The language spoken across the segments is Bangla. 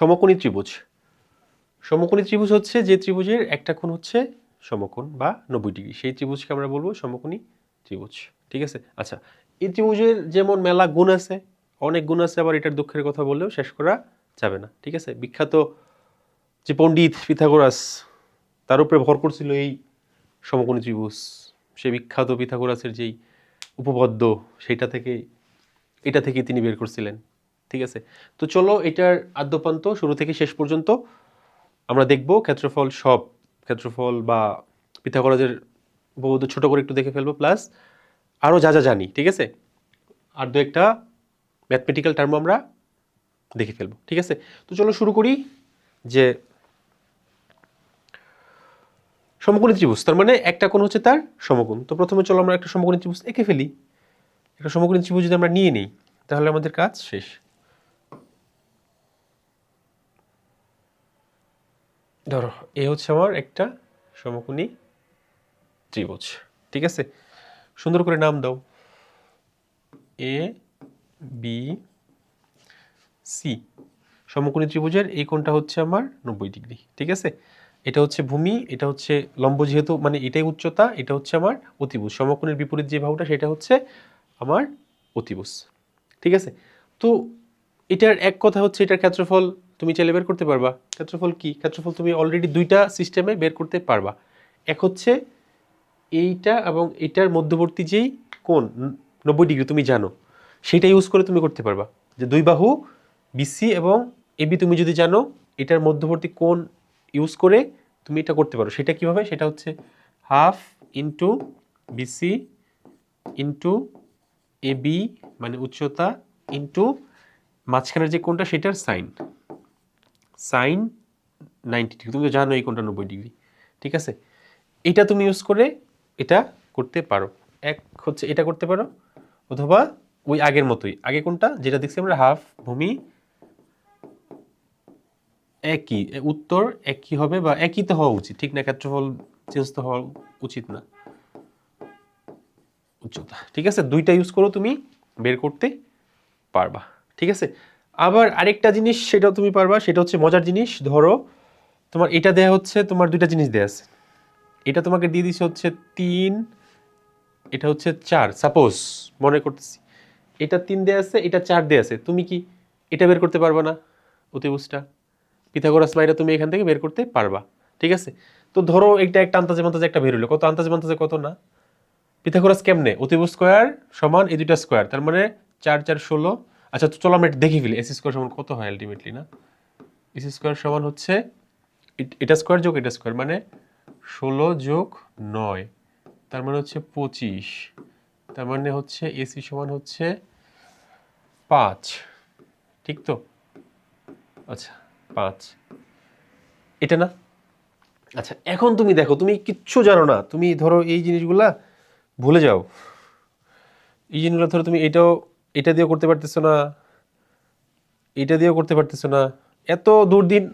সমকোণী ত্রিভুজ। সমকোণী ত্রিভুজ হচ্ছে যে ত্রিভুজের একটা কোণ হচ্ছে সমকোণ বা নব্বই ডিগ্রি। সেই ত্রিভুজকে আমরা বলব সমকোণী ত্রিভুজ। ঠিক আছে? আচ্ছা এই ত্রিভুজের যেমন মেলা গুণ আছে, অনেক গুণ আছে, আবার এটার দুঃখের কথা বললেও শেষ করা যাবে না। ঠিক আছে? বিখ্যাত যে পণ্ডিত পিথাগোরাস, তার উপরে ভর করছিল এই সমকোণী ত্রিভুজ। সে বিখ্যাত পিথাগোরাসের যেই উপপাদ্য, সেটা থেকে, এটা থেকে তিনি বের করছিলেন। ঠিক আছে? তো চলো এটার আদ্যপান্ত শুরু থেকে শেষ পর্যন্ত। আমরা দেখব ক্ষেত্রফল সব, ক্ষেত্রফল বা পিথাগোরাসের উপপাদ্য ছোট করে একটু দেখে ফেলব, প্লাস আরও যা যা জানি, ঠিক আছে? আর দু একটা ম্যাথমেটিক্যাল টার্ম আমরা দেখে ফেলব, ঠিক আছে? তো চলো শুরু করি যে সমকোণী ত্রিভুজ, তার মানে একটা কোণ হচ্ছে তার সমকোণ। তো প্রথমে চলো আমরা একটা সমকোণী ত্রিভুজ এঁকে ফেলি। একটা সমকোণী ত্রিভুজ যদি আমরা নিয়ে নিই, তাহলে আমাদের কাজ শেষ। ধরো, এ হচ্ছে আমার একটা সমকোণী ত্রিভুজ, ঠিক আছে? সুন্দর করে নাম দাও। এ বি সি সমকোণী ত্রিভুজের এই কোণটা হচ্ছে আমার নব্বই ডিগ্রি, ঠিক আছে? এটা হচ্ছে ভূমি, এটা হচ্ছে লম্ব যেহেতু মানে এটাই উচ্চতা, এটা হচ্ছে আমার অতিভুজ। সমকোণের বিপরীত যে বাহুটা সেটা হচ্ছে আমার অতিভুজ, ঠিক আছে? তো এটার এক কথা হচ্ছে, এটার ক্ষেত্রফল তুমি চাইলে বের করতে পারবা। ক্ষেত্রফল কি? ক্ষেত্রফল তুমি অলরেডি দুইটা সিস্টেমে বের করতে পারবা। এক হচ্ছে এইটা এবং এটার মধ্যবর্তী যেই কোণ, নব্বই ডিগ্রি, তুমি জানো, সেটা ইউজ করে তুমি করতে পারবা। যে দুই বাহু বিসি এবং এবি তুমি যদি জানো, এটার মধ্যবর্তী কোণ ইউজ করে তুমি এটা করতে পারো। সেটা কীভাবে? সেটা হচ্ছে half into BC into AB মানে উচ্চতা ইন্টু মাঝখানের যে কোণটা, সেটার সাইন। সাইন নাইনটি ডিগ্রি, তুমি তো জানো এই কোণটা নব্বই ডিগ্রি, ঠিক আছে? এটা তুমি ইউজ করে এটা করতে পারো। এক হচ্ছে এটা করতে পারো, অথবা ওই আগের মতোই। আগে কোনটা যেটা দেখছি আমরা হাফ ভূমি একই, উত্তর একই হবে বা একই তো হওয়া উচিত, ঠিক না? ক্ষেত্রফল চেঞ্জ তো হওয়া উচিত না। উচ্চতা, ঠিক আছে? দুইটা ইউজ করো তুমি, বের করতে পারবা, ঠিক আছে? আবার আরেকটা জিনিস সেটাও তুমি পারবা, সেটা হচ্ছে মজার জিনিস, ধরো তোমার এটা দেয়া হচ্ছে, তোমার দুইটা জিনিস দেয়া আছে। এটা তোমাকে দিয়ে দিচ্ছে হচ্ছে তিন, এটা হচ্ছে চার সাপোজ মনে করতেছি। এটা তিন দেয়া আছে, এটা চার দেয়া আছে, তুমি কি এটা বের করতে পারবা না? অতিভুজটা পিথাগোরাস মাইরা তুমি এখান থেকে বের করতে পারবা, ঠিক আছে? তো ধরো এটা একটা আন্তাজে মান্তাজে একটা বের হলো কত আন্তাজে মান্তাজে কত না? পিথাগোরাস কেমনে? অতিভুজ স্কোয়ার সমান এই দুইটা স্কোয়ার, তার মানে চার চার, ষোলো আচ্ছা তো চলো আমরা দেখে ফেলি। এস স্কোয়ার সমান কত হয় আলটিমেটলি না? এস স্কোয়ার সমান হচ্ছে এটা স্কোয়ার যোগ এটা স্কোয়ার মানে ষোলো যোগ নয়, তার মানে হচ্ছে পঁচিশ, তার মানে হচ্ছে এসি সমান হচ্ছে পাঁচ, ঠিক তো? আচ্ছা পাঁচ। এটা না? আচ্ছা এখন তুমি দেখো, তুমি কিচ্ছু জানো না, তুমি ধরো এই জিনিসগুলা ভুলে যাও। এই জিনিসগুলো ধরো তুমি এটাও এটা দিয়েও করতে পারতেছো না, এটা দিয়েও করতে পারতেছো না, এত দুর্দিন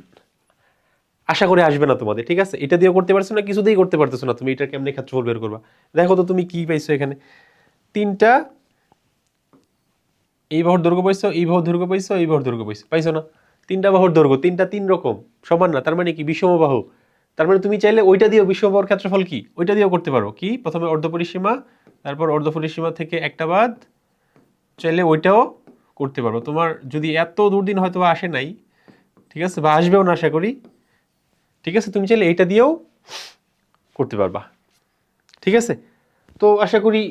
আশা করে আসবে না তোমাদের, ঠিক আছে? এটা দিয়েও করতে পারছ না কিছুতেই করতে পারতেছো না তুমি, এটা কেমনে ক্ষেত্রফল বের করবা? দেখো তো তুমি কি পাইছো এখানে। তিনটা, এই বাহুর দৈর্ঘ্য পাইছো, এই বাহুর দৈর্ঘ্য পাইছো, এই বাহুর দৈর্ঘ্য পাইছো পাইছো না? তিনটা বাহুর দৈর্ঘ্য তিনটা তিন রকম, সমান না, তার মানে কি বিষম বাহু? তার মানে তুমি চাইলে ওইটা দিয়েও বিষমবাহর ক্ষেত্রফল কি? ওইটা দিয়েও করতে পারো, কি? প্রথমে অর্ধপরিসীমা, তারপর অর্ধপরিসীমা থেকে একটা বাদ চাইলে ওইটাও করতে পারো তোমার যদি এত দুর্দিন হয়তো বা আসে নাই, ঠিক আছে, বা আসবেও না আশা করি, ঠিক আছে, তুমি চাইলে এইটা দিয়েও করতে পারবা। ঠিক আছে? তো আশা করি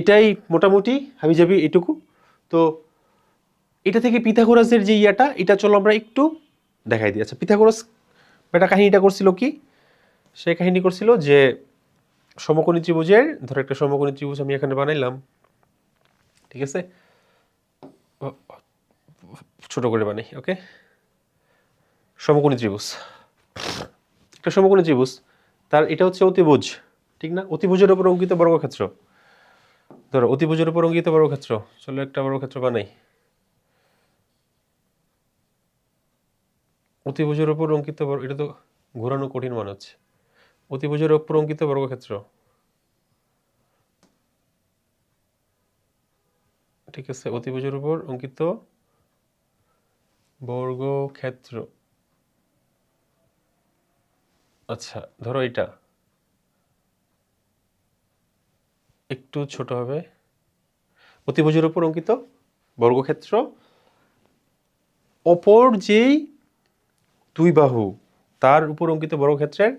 এটাই মোটামুটি হাবি যাবি এটুকু। তো এটা থেকে পিথাগোরাসের যে ইয়াটা, এটা চলো আমরা একটু দেখাই দিই। আচ্ছা পিথাগোরাস বেটা কাহিনীটা করছিল কি? সে কাহিনী করছিল যে সমকোণী ত্রিভুজের, ধরো একটা সমকোণী ত্রিভুজ আমি এখানে বানাইলাম ঠিক আছে? ছোট করে বানাই, ওকে? সমকোণী ত্রিভুজ। একটা সমকোণী ত্রিভুজ, তার এটা হচ্ছে অতিভুজ, ঠিক না? অতিভুজের উপর অঙ্কিত বর্গক্ষেত্র। ধরো, অতিভুজের উপর অঙ্কিত বর্গক্ষেত্র, চলো একটা বর্গক্ষেত্র বানাই। অতিভুজের উপর অঙ্কিত বর্গ, এটা তো ঘোরানো কঠিন মনে হচ্ছে। অতিভুজের উপর অঙ্কিত বর্গক্ষেত্র। ঠিক আছে, অতিভুজের উপর অঙ্কিত বর্গক্ষেত্র। আচ্ছা ধরো এটা একটু ছোট হবে। অতিভুজের উপর অঙ্কিত বর্গক্ষেত্র। অপর যেই দুই বাহু, তার উপর অঙ্কিত বর্গক্ষেত্রের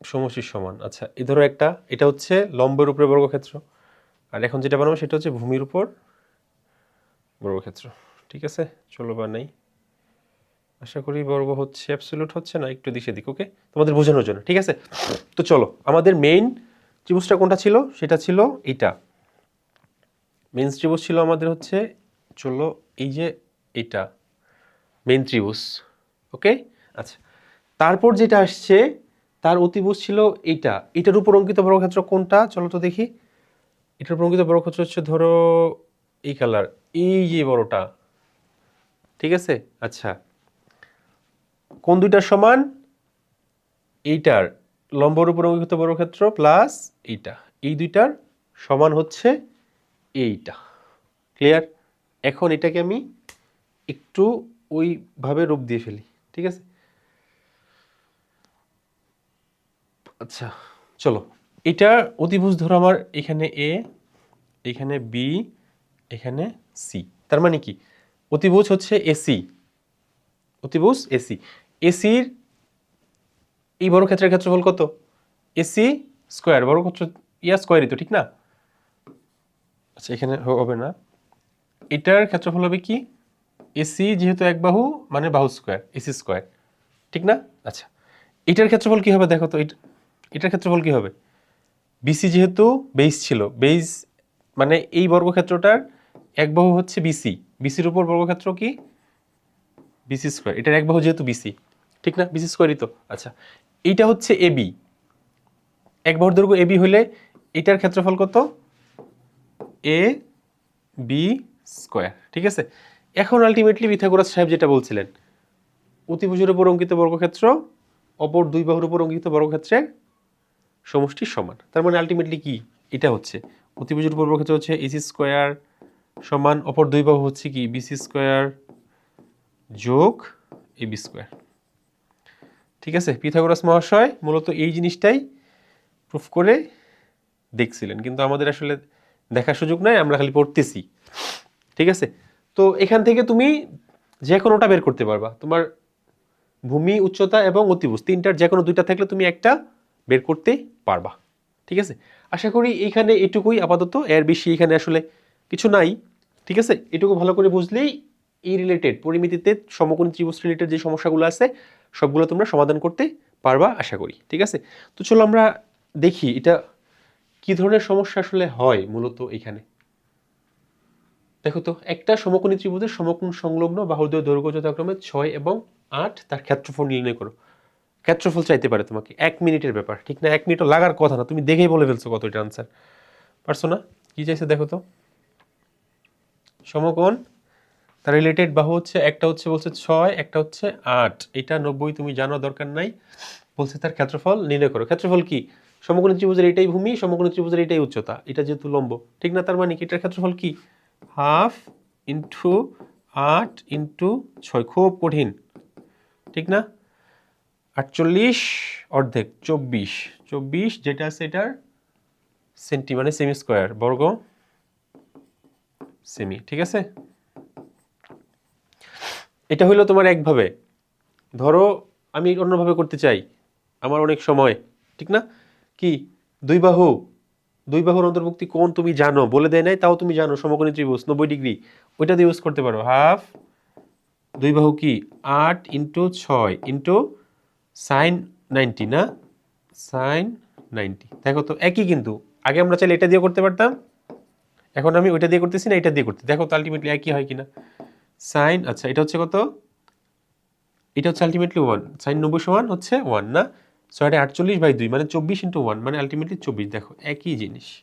সমষ্টির সমান। আচ্ছা এই ধরো একটা, এটা হচ্ছে লম্বের উপরে বর্গক্ষেত্র। আর এখন যেটা বানাবো সেটা হচ্ছে ভূমির উপর বর্গক্ষেত্র ঠিক আছে? চলো বা নেই। আশা করি বর্গ হচ্ছে অ্যাবসলিউট হচ্ছে না, একটু দিকে দিক ওকে তোমাদের বোঝানোর জন্য, ঠিক আছে? তো চলো, আমাদের মেইন ত্রিভুজটা কোনটা ছিল? সেটা ছিল এইটা। মেইন ত্রিভুজ ছিল আমাদের হচ্ছে, চলো এই যে এটা মেইন ত্রিভুজ ওকে আচ্ছা তারপর যেটা আসছে, তার অতিভুজ ছিল এইটা। এটার উপর অঙ্কিত বর্গক্ষেত্র কোনটা? চলো তো দেখি। এটার উপর অঙ্কিত বর্গক্ষেত্র হচ্ছে ধরো এই কালার এই যে বড়টা, ঠিক আছে? আচ্ছা কোন দুইটার সমান? এইটার লম্বর উপর অঙ্কিত বর্গক্ষেত্র প্লাস এইটা। এই দুইটার সমান হচ্ছে এইটা। ক্লিয়ার এখন এটাকে আমি একটু ওইভাবে রূপ দিয়ে ফেলি, ঠিক আছে? আচ্ছা চলো। এটা অতিভুজ ধরো আমার এখানে এ এখানে বি এখানে সি তার মানে কি? অতিভুজ হচ্ছে এসি অতিভুজ এসি এসির এই বড় ক্ষেত্রের ক্ষেত্রফল কত? এসি স্কোয়ার বড় ক্ষেত্র ইয়া স্কোয়ারই তো, ঠিক না? আচ্ছা এখানে হবে না। এটার ক্ষেত্রফল হবে কি? এসি যেহেতু এক বাহু মানে বাহু স্কোয়ার এসি স্কোয়ার ঠিক না? আচ্ছা এটার ক্ষেত্রফল কি হবে দেখো তো? এটা- এটার ক্ষেত্রফল কি হবে? বিসি যেহেতু বেইস ছিল বেইস মানে এই বর্গক্ষেত্রটার এক বাহু হচ্ছে বিসি বিসির উপর বর্গক্ষেত্র কি? বিসি স্কোয়ার এটার এক বাহু যেহেতু বিসি ঠিক না? বিসি স্কোয়ারই তো। আচ্ছা এইটা হচ্ছে এবি এক বাহুর দৈর্ঘ্য এবি হলে এটার ক্ষেত্রফল কত? এ বি স্কোয়ার ঠিক আছে? এখন আলটিমেটলি পিথাগোরাস সাহেব যেটা বলছিলেন, অতিভুজের উপর অঙ্কিত বর্গক্ষেত্র, অপর দুই বাহুর উপর অঙ্কিত বর্গক্ষেত্রের সমষ্টির সমান। তার মানে আলটিমেটলি কি? এটা হচ্ছে। অতিভুজের উপর বর্গক্ষেত্র হচ্ছে এসি স্কোয়ার সমান, অপর দুই বাহু হচ্ছে কি? বিসি স্কোয়ার যোগ এবি স্কোয়ার ঠিক আছে? পিথাগোরাস মহাশয় মূলত এই জিনিসটাই প্রুফ করে দেখছিলেন। কিন্তু আমাদের আসলে দেখার সুযোগ নাই, আমরা খালি পড়তেছি। ঠিক আছে? তো এখান থেকে তুমি যে কোনোটা বের করতে পারবা। তোমার ভূমি, উচ্চতা এবং অতিভুজ। তিনটার যে কোনো দুইটা থাকলে তুমি একটা বের করতে পারবা। ঠিক আছে? আশা করি এইখানে এটুকুই আপাতত। এর বেশি এখানে আসলে কিছু নাই। ঠিক আছে? এটুকু ভালো করে বুঝলেই এই রিলেটেড পরিমিতিতে সমকোণী ত্রিভুজ রিলেটেড যে সমস্যাগুলো আছে, সবগুলো তোমরা সমাধান করতে পারবা আশা করি। ঠিক আছে? তো চলো আমরা দেখি এটা কি ধরনের সমস্যা আসলে হয় মূলত এখানে। দেখো তো, একটা সমকোণী ত্রিভুজের সমকোণ সংলগ্ন বাহুদ্বয় দৈর্ঘ্য যথাক্রমে ছয় এবং আট, তার ক্ষেত্রফল নির্ণয় করো। ক্ষেত্রফল চাইতে পারে তোমাকে। এক মিনিটের ব্যাপার, ঠিক না? এক মিনিটও লাগার কথা না। তুমি দেখেই বলে ফেলছো কত এটা আনসার পারছ না? কি চাইছে দেখো তো। সমকোণ, তার রিলেটেড বাহু হচ্ছে, একটা হচ্ছে বলছে ছয়, একটা হচ্ছে আট। এটা নব্বই তুমি জানো, দরকার নাই। বলছে তার ক্ষেত্রফল, নির্ণয় করো। ক্ষেত্রফল কি? সমকোণী ত্রিভুজের এটাই ভূমি, সমকোণী ত্রিভুজের এটাই উচ্চতা। এটা যেহেতু লম্ব, ঠিক না তার মানে কি? এটার ক্ষেত্রফল কি? হাফ ইন্টু আট ইন্টু ছয়। খুব কঠিন, ঠিক না? আটচল্লিশ অর্ধেক, চব্বিশ। চব্বিশ যেটা এটার সেন্টি মানে সেমি স্কোয়ার বর্গ সেমি ঠিক আছে? এটা হইল তোমার একভাবে। ধরো আমি অন্যভাবে করতে চাই, আমার অনেক সময়, ঠিক না? কি? দুই বাহু। দুই বাহুর অন্তর্ভুক্তি কোন তুমি জানো, বলে দেয় নাই, তাও তুমি জানো, সমকোণী ত্রিভুজ, নব্বই ডিগ্রি। ওইটা দিয়ে ইউজ করতে পারো। হাফ। দুই বাহু কি? আট ইন্টু ছয়, ইন্টু সাইন নাইনটি, না? Sine ninety. দেখো তো, একই কিন্তু। আগে আমরা চাইলে এটা দিয়ে করতে পারতাম। এখন আমি ওইটা দিয়ে করতেছি না, এটা দিয়ে করতে। দেখো তো আলটিমেটলি একই হয় কিনা। সাইন আচ্ছা এটা হচ্ছে কত? এটা হচ্ছে আলটিমেটলি ওয়ান সাইন নব্বই সমান হচ্ছে ওয়ান না? ছয়টা আটচল্লিশ বাই দুই মানে চব্বিশ ইন্টু ওয়ান মানে আলটিমেটলি চব্বিশ। দেখো, একই জিনিস।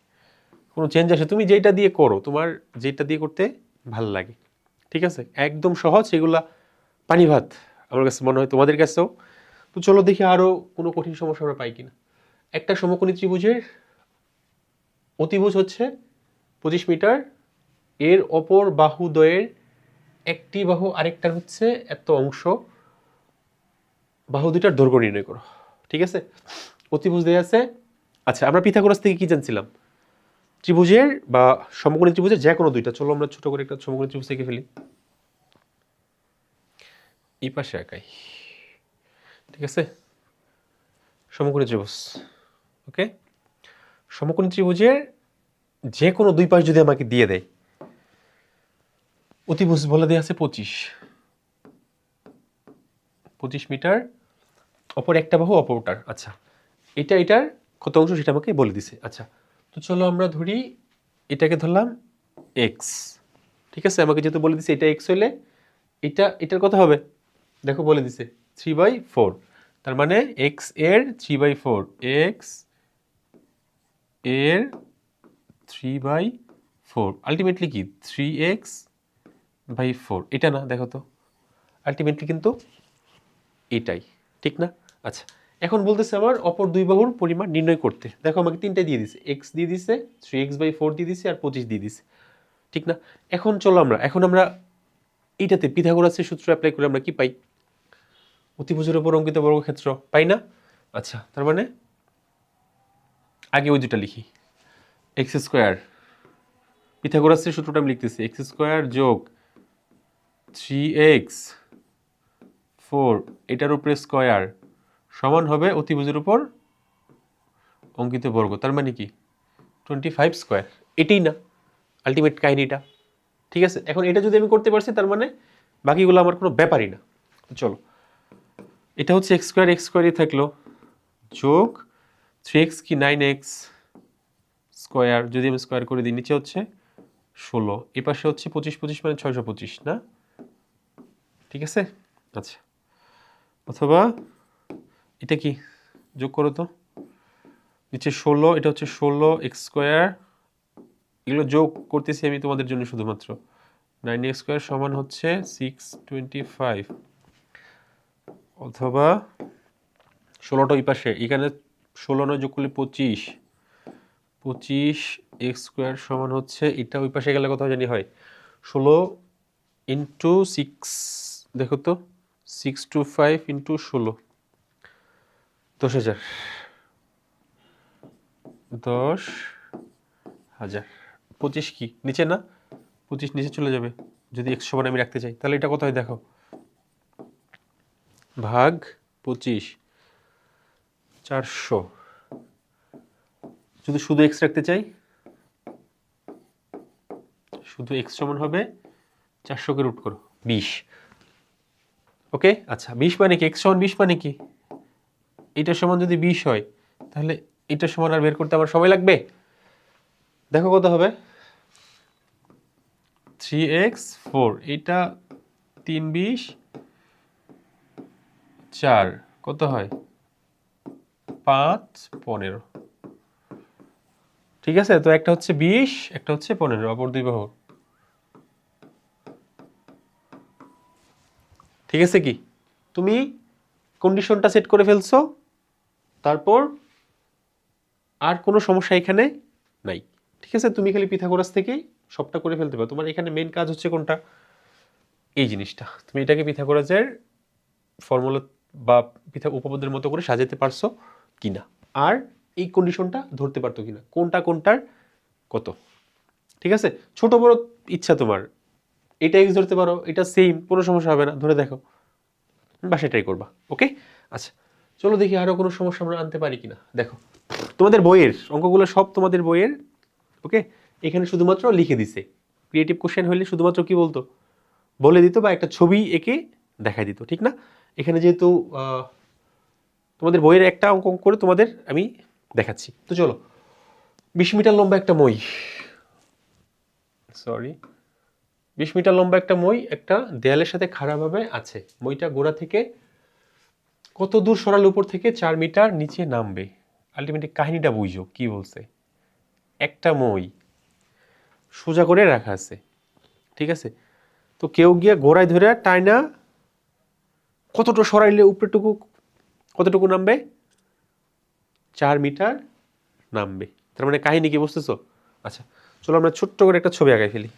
কোনো চেঞ্জ আসে। তুমি যেটা দিয়ে করো, তোমার যেটা দিয়ে করতে ভালো লাগে। ঠিক আছে? একদম সহজ, এগুলা পানি ভাত। আমার কাছে মনে হয় তোমাদের কাছেও। তো চলো দেখি আরও কোনো কঠিন সমস্যা আমরা পাই কিনা। একটা সমকোণী ত্রিভুজের অতিভুজ হচ্ছে পঁচিশ মিটার, এর অপর বাহুদ্বয়ের একটি বাহু আরেকটার হচ্ছে এত অংশ। বাহু দুইটার দৈর্ঘ্য নির্ণয় করো, ঠিক আছে? অতিভুজ দেয়া আছে। আচ্ছা আমরা পিথাগোরাস থেকে কি জানছিলাম? ত্রিভুজের বা সমকোণী ত্রিভুজের যে কোনো দুইটা, চলো আমরা ছোট করে একটা সমকোণী ত্রিভুজ থেকে ফেলি। এই পাশে একাই। ঠিক আছে? সমকোণী ত্রিভুজ ওকে সমকোণী ত্রিভুজের যে কোনো দুই পাশ যদি আমাকে দিয়ে দেয়, অতিভুজ বলে দেওয়া আছে পঁচিশ। পঁচিশ মিটার, অপর একটা বাহু অপরটার আচ্ছা এটা, এটার কত অংশ সেটা আমাকে বলে দিছে। আচ্ছা তো চলো আমরা ধরি, এটাকে ধরলাম এক্স ঠিক আছে? আমাকে যেহেতু বলে দিছে এটা এক্স হইলে, এটা, এটার কথা হবে। দেখো, বলে দিছে। Three by four. তার মানে এক্সের থ্রি বাই ফোর এক্সের থ্রি বাই ফোর। আলটিমেটলি কি? Three x by four. এটা না, দেখো তো। আলটিমেটলি কিন্তু এটাই, ঠিক না? আচ্ছা এখন বলতেছে আমার অপর দুই বাহুর পরিমাণ নির্ণয় করতে। দেখো আমাকে তিনটাই দিয়ে দিছে এক্স দিয়ে দিছে, থ্রি এক্স বাই ফোর দিয়ে দিছে, আর পঁচিশ দিয়ে দিছে। ঠিক না? এখন চলো আমরা, এখন আমরা এইটাতে পিথাগোরাসের সূত্র অ্যাপ্লাই করে আমরা কি পাই? অতিভুজের উপর অঙ্কিত বর্গক্ষেত্র পাই না? আচ্ছা। তার মানে? আগে ওই দুটা লিখি। এক্স স্কোয়ার পিথাগোরাসের সূত্রটা আমি লিখতেছি। এক্স স্কোয়ার যোগ থ্রি এক্স ফোর এটার উপরে স্কোয়ার সমান হবে অতিভুজের উপর অঙ্কিত বর্গ। তার মানে কি? টোয়েন্টি ফাইভ স্কোয়ার এটাই না আলটিমেট কাহিনীটা। ঠিক আছে? এখন এটা যদি আমি করতে পারছি তার মানে বাকিগুলো আমার কোনো ব্যাপারই না। চলো। এটা হচ্ছে এক্স স্কোয়ার এক্স স্কোয়ারই থাকল। যোগ থ্রি এক্স কি নাইন এক্স স্কোয়ার যদি আমি স্কোয়ার করে দিই, নিচে হচ্ছে ষোলো, এ পাশে হচ্ছে পঁচিশ পঁচিশ মানে ছয়শো পঁচিশ, না? ঠিক আছে? আচ্ছা। অথবা এটা কি? যোগ করো তো। নিচে ষোলো, এটা হচ্ছে ষোলো এক্স স্কোয়ার এগুলো যোগ করতেছি আমি তোমাদের জন্য শুধুমাত্র। নাইন এক্স স্কোয়ার সমান হচ্ছে সিক্স টোয়েন্টি ফাইভ অথবা ষোলোটা ওই পাশে। এখানে ষোলো নয় যোগ করলে পঁচিশ। পঁচিশ এক্স স্কোয়ার সমান হচ্ছে, এটা ওই পাশে গেলে কত জানি হয়। ষোলো ইন্টু সিক্স, দেখো তো, সিক্স টু ফাইভ ইন্টু ষোলো। দশ হাজার। দশ হাজার। পঁচিশ কি? নিচে না? পঁচিশ নিচে চলে যাবে। যদি একশো সমান আমি রাখতে চাই, তাহলে এটা কোথায় দেখো। ভাগ পঁচিশ, চারশো। যদি শুধু এক্স রাখতে চাই? শুধু এক্স সমান হবে চারশোকে রুট করো, বিশ। ওকে? আচ্ছা বিশ মানে কি? এক্স সমান বিশ মানে কি? এটার সমান যদি বিশ হয়, তাহলে এটার সমান আর বের করতে আমার সময় লাগবে? দেখো কত হবে। থ্রি এক্স ফোর এটা তিন বিশ চার, কত হয়? পাঁচ, পনেরো। ঠিক আছে, তো একটা হচ্ছে বিশ, একটা হচ্ছে পনেরো, অপর দুই বাহু ঠিক আছে কি? তুমি কন্ডিশনটা সেট করে ফেলছো, তারপর আর কোনো সমস্যা এখানে নাই। ঠিক আছে, তুমি খালি পিথাগোরাস থেকেই সবটা করে ফেলতে পারো। তোমার এখানে মেন কাজ হচ্ছে কোনটা? এই জিনিসটা। তুমি এটাকে পিথাগোরাসের ফর্মুলা বা পিথা উপপাদ্যের মতো করে সাজাতে পারছ কি না আর এই কন্ডিশনটা ধরতে পারতো কিনা? কোনটা কোনটার কত? ঠিক আছে? ছোট বড় ইচ্ছা তোমার। এটা এক্স ধরতে পারো, এটা সেম কোনো সমস্যা হবে না। ধরে দেখো। বা সেটাই করবা ওকে আচ্ছা চলো দেখি আরও কোনো সমস্যা আমরা আনতে পারি কিনা। দেখো, তোমাদের বইয়ের অঙ্কগুলো সব তোমাদের বইয়ের ওকে এখানে শুধুমাত্র লিখে দিছে। ক্রিয়েটিভ কোশ্চেন হলে শুধুমাত্র কি বলতো? বলে দিত বা একটা ছবি এঁকে দেখাই দিত, ঠিক না? এখানে যেহেতু তোমাদের বইয়ের একটা অঙ্ক করে তোমাদের আমি দেখাচ্ছি। তো চলো, বিশ মিটার লম্বা একটা মই। সরি বিশ মিটার লম্বা একটা মই একটা দেয়ালের সাথে খাড়াভাবে আছে। মইটা গোড়া থেকে কত দূর সরালে উপর থেকে চার মিটার নিচে নামবে। আলটিমেটলি কাহিনীটা বুঝো, কি বলছে? একটা মই সোজা করে রাখা আছে। ঠিক আছে? তো কেউ গিয়ে গোড়ায় ধরে টাইনা কতটা সরাইলে উপরেটুকু, কতটুকু নামবে? চার মিটার নামবে। তার মানে কাহিনী কি বুঝতেছো? আচ্ছা চলো আমরা ছোট্ট করে একটা ছবি আঁকাই ফেলি।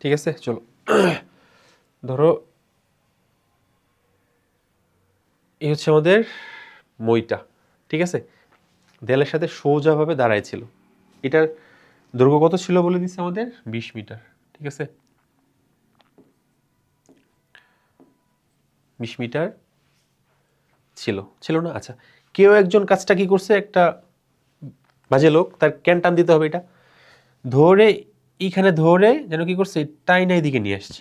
ঠিক আছে, চলো। ধরো, এই হচ্ছে আমাদের মইটা। ঠিক আছে? দেয়ালের সাথে সোজাভাবে দাঁড়ায় ছিল। এটার দৈর্ঘ্য কত ছিল বলে দিচ্ছে আমাদের? বিশ মিটার। ঠিক আছে? বিশ মিটার ছিল ছিল না? আচ্ছা কেউ একজন কাজটা কি করছে? একটা বাজে লোক, তার ক্যান টান দিতে হবে এটা। ধরে, এইখানে ধরে যেন কি করছে টাইনা এদিকে নিয়ে আসছে।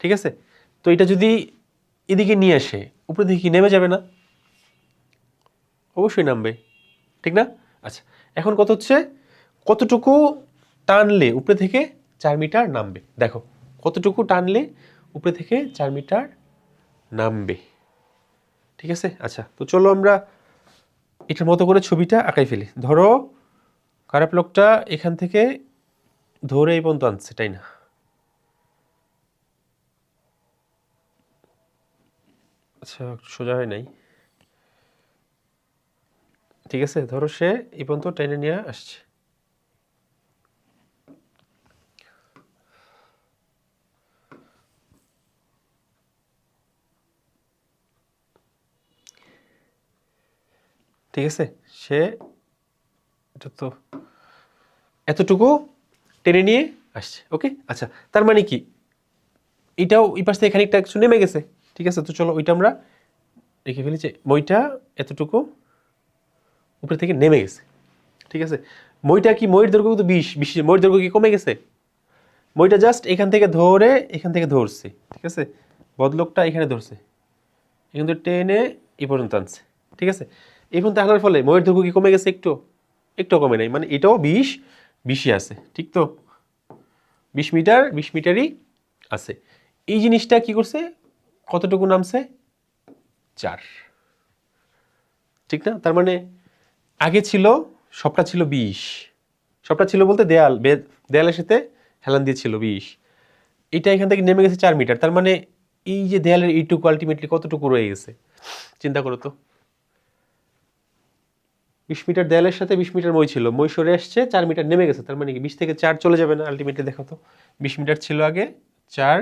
ঠিক আছে? তো এটা যদি এদিকে নিয়ে আসে উপরে দিকে কি নেমে যাবে না? অবশ্যই নামবে। ঠিক না? আচ্ছা এখন কত হচ্ছে? কতটুকু টানলে উপরে থেকে চার মিটার নামবে? দেখো, কতটুকু টানলে উপরে থেকে চার মিটার নামবে। ঠিক আছে? আচ্ছা তো চলো আমরা এটার মতো করে ছবিটা আঁকাই ফেলি। ধরো, খারাপ লোকটা এখান থেকে ধরে এই পর্যন্ত আনছে, তাই না? আচ্ছা সোজা হয় নাই। ঠিক আছে? ধরো সে এই পর্যন্ত টেনে নিয়ে আসছে। ঠিক আছে? সে এটা তো এতটুকু টেনে নিয়ে আসছে। ওকে আচ্ছা তার মানে কি? এটাও এই পাশ থেকে খানিকটা কিছু নেমে গেছে। ঠিক আছে? তো চলো ওইটা আমরা রেখে ফেলেছি মইটা এতটুকু উপরে থেকে নেমে গেছে। ঠিক আছে? মইটা কি মইয়ের দৈর্ঘ্য কিন্তু বিশ। বিশ মইয়ের দৈর্ঘ্য কি কমে গেছে? মইটা জাস্ট এখান থেকে ধরে এখান থেকে ধরছে। ঠিক আছে? বদলোকটা এখানে ধরছে। এখান থেকে টেনে এই পর্যন্ত আনছে। ঠিক আছে? এই পর্যন্ত ফলে, ময়ের দৈর্ঘ্য কি কমে গেছে একটু? একটু কমে নাই। মানে এটাও বিশ, বিশই আছে, ঠিক তো? বিশ মিটার, বিশ মিটারই আছে। এই জিনিসটা কি করছে? কতটুকু নামছে? চার। ঠিক না? তার মানে আগে ছিল, সবটা ছিল বিশ। সবটা ছিল বলতে দেয়াল দেয়ালের সাথে হেলান দিয়ে ছিল বিশ। এটা এখান থেকে নেমে গেছে চার মিটার। তার মানে এই যে দেয়ালের এইটুকু আলটিমেটলি কতটুকু রয়ে গেছে? চিন্তা করো তো। বিশ মিটার দেয়ালের সাথে বিশ মিটার মই ছিল। মই সরে আসছে, চার মিটার নেমে গেছে। তার মানে কি? বিশ থেকে চার চলে যাবে না আলটিমেটলি দেখো তো। বিশ মিটার ছিল আগে, চার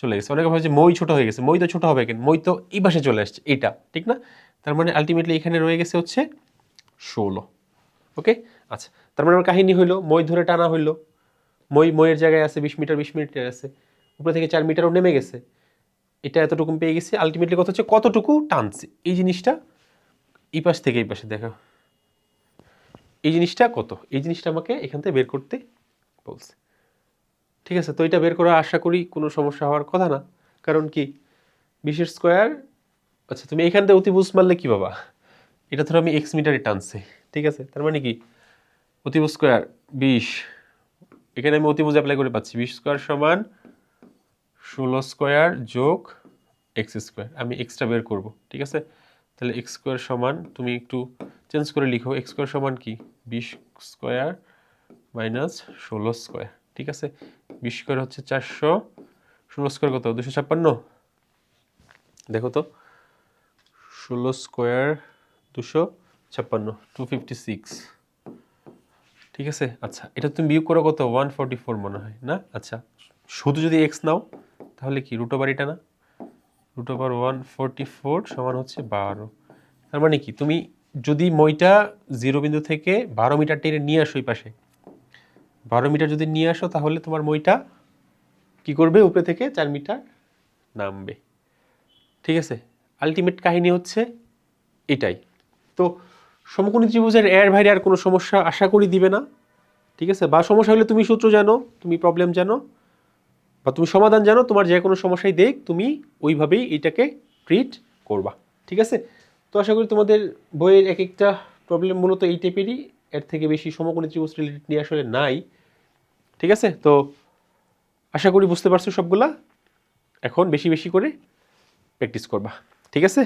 চলে গেছে। অনেকে ভাবছে মই ছোট হয়ে গেছে। মই তো ছোট হবে কেন? মই তো এই পাশে চলে আসছে, এটা, ঠিক না? তার মানে আলটিমেটলি এখানে রয়ে গেছে হচ্ছে ষোলো। ওকে? আচ্ছা তার মানে আমার কাহিনী হইল, মই ধরে টানা হইল। মই মইয়ের জায়গায় আছে, বিশ মিটার বিশ মিটার আছে। উপরে থেকে চার মিটারও নেমে গেছে। এটা এতটুকু পেয়ে গেছি। আলটিমেটলি কত হচ্ছে কতটুকু টানছে। এই জিনিসটা এই পাশ থেকে এই পাশে, দেখো। এই জিনিসটা কত? এই জিনিসটা আমাকে এখান থেকে বের করতে বলছে। ঠিক আছে, তো এটা বের করা আশা করি কোনো সমস্যা হওয়ার কথা না। কারণ কি? বিশের স্কোয়ার আচ্ছা তুমি এখান থেকে অতিভুজ মারলে কি বাবা? এটা ধরো আমি এক্স মিটারে টানছি, ঠিক আছে? তার মানে কি? অতিভুজ স্কোয়ার বিশ, এখানে আমি অতিভুজ অ্যাপ্লাই করে পাচ্ছি। বিশ স্কোয়ার সমান ষোলো স্কোয়ার যোগ এক্স স্কোয়ার, আমি এক্সট্রা বের করব, ঠিক আছে? তাহলে এক্স স্কোয়ার সমান, তুমি একটু চেঞ্জ করে লিখো এক্স স্কোয়ার সমান কি? বিশ স্কোয়ার মাইনাস ষোলো স্কোয়ার, ঠিক আছে? বিশ স্কোয়ার হচ্ছে চারশো, ষোলো স্কোয়ার কত? দুশো ছাপ্পান্ন? দেখো তো, ষোলো স্কোয়ার দুশো ছাপ্পান্ন টু ফিফটি সিক্স ঠিক আছে? আচ্ছা এটা তুমি বিয়োগ করো কত? ওয়ান ফোরটি ফোর মনে হয়, না? আচ্ছা শুধু যদি এক্স নাও, তাহলে কি? রুট ওভার এটা না? Root over one forty four সমান হচ্ছে বারো। তার মানে কি? তুমি যদি মইটা জিরো বিন্দু থেকে বারো মিটার টেনে নিয়ে আসো ওই পাশে। বারো মিটার যদি নিয়ে আসো, তাহলে তোমার মইটা কি করবে? উপরে থেকে চার মিটার নামবে। ঠিক আছে? আলটিমেট কাহিনী হচ্ছে এটাই। তো সমকোণী ত্রিভুজের এর বাইরে আর কোনো সমস্যা আশা করি দিবে না। ঠিক আছে? বা সমস্যা হলে তুমি সূত্র জানো, তুমি প্রবলেম জানো, বা তুমি সমাধান জানো, তোমার যে কোনো সমস্যাই দেখ, তুমি ওইভাবেই এটাকে ট্রিট করবা। ঠিক আছে? তো আশা করি তোমাদের বইয়ের এক একটা প্রবলেম মূলত এই টাইপেরই এর থেকে বেশি সমকোণী ত্রিভুজ রিলেটেড নিয়ে আসলে নাই। ঠিক আছে? তো আশা করি বুঝতে পারছ সবগুলা। এখন বেশি বেশি করে প্র্যাকটিস করবা। ঠিক আছে?